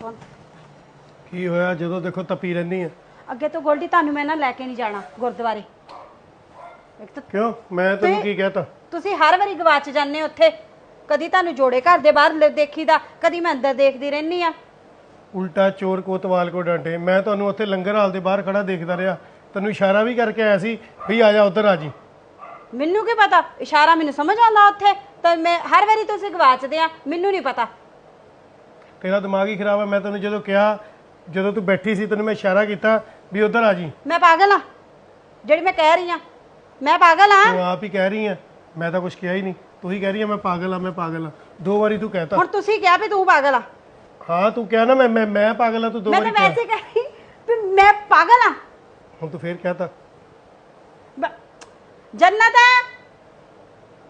ਸੁਣ ਕੀ ਹੋਇਆ? ਜਦੋਂ ਦੇਖੋ ਤਪੀ ਰਹਿੰਦੀ ਆ। ਅੱਗੇ ਤੋਂ ਗੋਲਡੀ ਤੁਹਾਨੂੰ ਮੈਂ ਨਾ ਲੈ ਕੇ ਨਹੀਂ ਜਾਣਾ ਗੁਰਦੁਆਰੇ। ਇੱਕ ਤਾਂ ਕਿਉਂ? ਮੈਂ ਤੈਨੂੰ ਕੀ ਕਹਿਤਾ? ਤੁਸੀਂ ਹਰ ਵਾਰੀ ਗਵਾਚ ਜਾਂਦੇ ਹੋ ਉੱਥੇ। ਕਦੀ ਤੁਹਾਨੂੰ ਜੋੜੇ ਘਰ ਦੇ ਬਾਹਰ ਲ- ਦੇਖੀਦਾ ਕਦੀ ਮੈਂ ਅੰਦਰ ਦੇਖਦੀ ਰਹਿੰਦੀ ਆ। ਉਲਟਾ ਚੋਰ ਕੋਤਵਾਲ ਕੋ ਡਾਂਟੇ। ਮੈਂ ਤੁਹਾਨੂੰ ਉੱਥੇ ਲੰਗਰ ਹਾਲ ਦੇ ਬਾਹਰ ਖੜਾ ਦੇਖਦਾ ਰਿਹਾ। ਤੈਨੂੰ ਇਸ਼ਾਰਾ ਵੀ ਕਰਕੇ ਆਇਆ ਸੀ ਵੀ ਆ ਜਾ ਉੱਧਰ ਆ ਜੀ। ਮੈਨੂੰ ਕੀ ਪਤਾ? ਇਸ਼ਾਰਾ ਮੈਨੂੰ ਸਮਝ ਆਉਂਦਾ ਉੱਥੇ। ਤਾਂ ਮੈਂ ਹਰ ਵਾਰੀ ਤੁਸੀਂ ਗਵਾਚਦੇ ਆ ਮੈਨੂੰ ਨਹੀਂ ਪਤਾ। ਤੇਰਾ ਦਿਮਾਗ ਹੀ ਖਰਾਬ ਹੈ ਮੈਂ ਤੈਨੂੰ ਜਦੋਂ ਕਿਹਾ ਜਦੋਂ ਤੂੰ ਬੈਠੀ ਸੀ ਤੈਨੂੰ ਮੈਂ ਇਸ਼ਾਰਾ ਕੀਤਾ ਵੀ ਉੱਧਰ ਆ ਜੀ। ਮੈਂ ਪਾਗਲ ਆ? ਜਿਹੜੀ ਮੈਂ ਕਹਿ ਰਹੀ ਆ ਮੈਂ ਪਾਗਲ ਆ? ਤੂੰ ਆਪ ਹੀ ਕਹਿ ਰਹੀ ਆ ਮੈਂ ਤਾਂ ਕੁਝ ਕਿਹਾ ਹੀ ਨਹੀਂ। ਤੂੰ ਹੀ ਕਹਿ ਰਹੀ ਆ ਮੈਂ ਪਾਗਲ ਆ ਮੈਂ ਪਾਗਲ ਆ। ਦੋ ਵਾਰੀ ਤੂੰ ਕਹਿਤਾ। ਹੁਣ ਤੁਸੀਂ ਕਿਹਾ ਵੀ ਤੂੰ ਪਾਗਲ ਆ। ਹਾਂ ਤੂੰ ਕਿਹਾ ਨਾ ਮੈਂ ਮੈਂ ਮੈਂ ਪਾਗਲ ਆ ਤੂੰ ਦੋ ਮੈਂ ਵਾਰੀ ਤਾਂ ਕਿਹਾ ਵੈਸੇ ਕਹਿ। ਰਹੀ ਵੀ ਮੈਂ ਪਾਗਲ ਆ। ਹੁਣ ਤੂੰ ਫੇਰ ਕਹਿਤਾ। ਬ- ਜੰਨਤ ਹੈ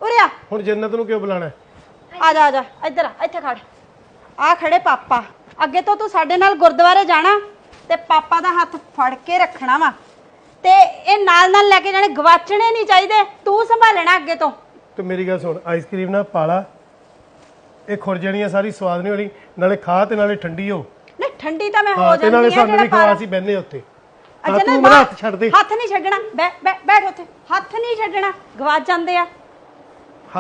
ਉਰੇ ਆ। ਹੁਣ ਜੰਨਤ ਨੂੰ ਕਿਉਂ ਬੁਲਾਣਾ ਹੈ? ਆ ਜਾ ਆ ਜਾ ਇੱਧਰ ਆ ਇੱਥੇ ਖੜ। ਆ ਖੜੇ ਪਾਪਾ। ਅੱਗੇ ਤੋਂ ਤੂੰ ਸਾਡੇ ਨਾਲ ਗੁਰਦੁਆਰੇ ਜਾਣਾ ਤੇ ਪਾਪਾ ਦਾ ਹੱਥ ਫੜ ਕੇ ਰੱਖਣਾ ਵਾ। ਤੇ ਇਹ ਨਾਲ ਨਾਲ ਲੈ ਕੇ ਜਾਣੇ ਗਵਾਚਣੇ ਨਹੀਂ ਚਾਹੀਦੇ। ਤੂੰ ਸੰਭਾਲਣਾ ਅੱਗੇ ਤੋਂ। ਤੇ ਮੇਰੀ ਗੱਲ ਸੁਣ ਆਈਸਕ੍ਰੀਮ ਨਾ ਪਾਲਾ ਇਹ ਖੁਰ ਜਾਣੀ ਆ ਸਾਰੀ ਸਵਾਦ ਨਹੀਂ ਹੋਣੀ। ਨਾਲੇ ਖਾ ਤੇ ਨਾਲੇ ਠੰਡੀ ਹੋ। ਨਹੀਂ ਠੰਡੀ ਤਾਂ ਮੈਂ ਹੋ ਹਾਂ ਤੇ ਜਾਂਦੀ ਨਾਲੇ ਆ ਸਾਨੂੰ ਵੀ ਖਵਾ ਸੀ ਬੈਨੇ ਹਾਂ, ਅੱਛਾ ਤੂੰ ਨਾ ਮੇਰਾ ਹੱਥ ਛੱਡ ਦੇ। ਹੱਥ ਨਹੀਂ ਛੱਡਣਾ। ਬੈ ਬੈ- ਬੈਠ ਉੱਥੇ। ਹੱਥ ਨਹੀਂ ਛੱਡਣਾ। ਗਵਾਚ ਜਾਂਦੇ ਆ।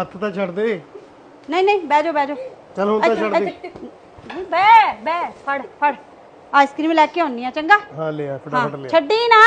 ਹੱਥ ਤਾਂ ਛੱਡ ਦੇ। ਨਹੀਂ ਨਹੀਂ ਬਹਿ ਜਾਓ ਬਹਿ ਜਾਓ। ਚਲ ਹੁਣ ਤਾਂ ਛੱਡ ਦੇ। ਬੈ ਬੈ ਫੜ ਫੜ। ਆਈਸਕ੍ਰੀਮ ਲੈ ਕੇ ਆਉਣੀ ਆ ਚੰਗਾ? ਹਾਂ ਲੈ ਆ ਹਾਂ ਫਟਾਫਟ ਲੈ ਆ। ਛੱਡੀ ਨਾ।